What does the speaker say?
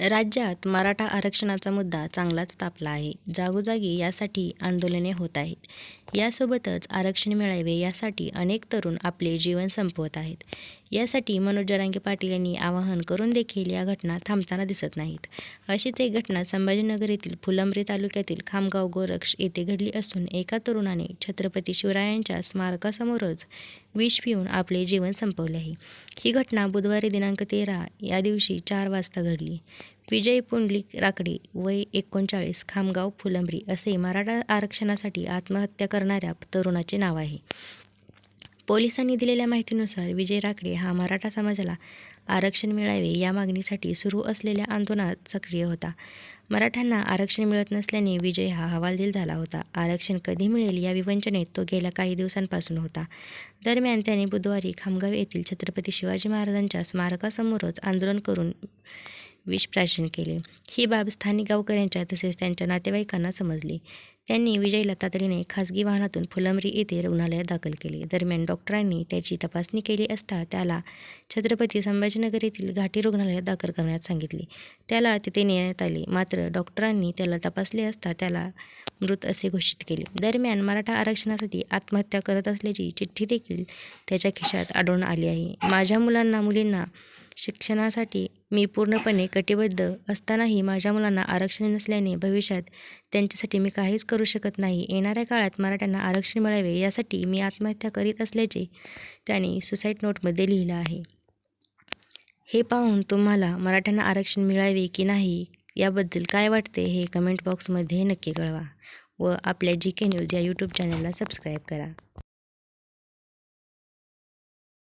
राज्यात मराठा आरक्षणाचा मुद्दा चांगलाच तापला आहे. जागोजागी यासाठी आंदोलने होत आहेत. यासोबतच आरक्षण मिळावे यासाठी अनेक तरुण आपले जीवन संपवत आहेत. यासाठी मनोज जरांगे पाटील यांनी आवाहन करून देखील या घटना थांबताना दिसत नाहीत. अशीच एक घटना संभाजीनगर येथील फुलंब्री तालुक्यातील खामगाव गोरक्ष येथे घडली असून एका तरुणाने छत्रपती शिवरायांच्या स्मारकासमोरच विष पिऊन आपले जीवन संपवले आहे. ही घटना बुधवारी दिनांक तेरा या दिवशी चार वाजता घडली. विजय पुंडलिक राकडे वय एकोणचाळीस खामगाव फुलंब्री असे मराठा आरक्षणासाठी आत्महत्या करणाऱ्या तरुणाचे नाव आहे. पोलिसांनी दिलेल्या माहितीनुसार विजय राकडे हा मराठा समाजाला आरक्षण मिळावे या मागणीसाठी सुरू असलेल्या आंदोलनात सक्रिय होता. मराठ्यांना आरक्षण मिळत नसल्याने विजय हा हवालदिल झाला होता. आरक्षण कधी मिळेल या विवंचनेत तो गेल्या काही दिवसांपासून होता. दरम्यान त्याने बुधवारी खामगाव येथील छत्रपती शिवाजी महाराजांच्या स्मारकासमोरच आंदोलन करून विषप्राशन केले. ही बाब स्थानिक गावकऱ्यांच्या तसेच त्यांच्या नातेवाईकांना समजली. त्यांनी विजयला तातडीने खासगी वाहनातून फुलंबरी येथे रुग्णालयात दाखल केले. दरम्यान डॉक्टरांनी त्याची तपासणी केली असता त्याला छत्रपती संभाजीनगर येथील घाटी रुग्णालयात दाखल करण्यात सांगितले. त्याला तिथे नेण्यात आले. मात्र डॉक्टरांनी त्याला तपासले असता त्याला मृत असे घोषित केले. दरम्यान मराठा आरक्षणासाठी आत्महत्या करत असल्याची चिठ्ठी देखील त्याच्या खिशात आढळून आली आहे. माझ्या मुलांना मुलींना शिक्षणासाठी मी पूर्णपणे कटिबद्ध असतानाही माझ्या मुलांना आरक्षण नसल्याने भविष्यात त्यांच्यासाठी मी काहीच करू शकत नाही. येणाऱ्या काळात मराठ्यांना आरक्षण मिळावे यासाठी मी आत्महत्या करीत असल्याचे त्याने सुसाईड नोटमध्ये लिहिलं आहे. हे पाहून तुम्हाला मराठ्यांना आरक्षण मिळावे की नाही याबद्दल काय वाटते हे कमेंट बॉक्समध्ये नक्की कळवा. व आपल्या जी के न्यूज या यूट्यूब चॅनलला सबस्क्राईब करा.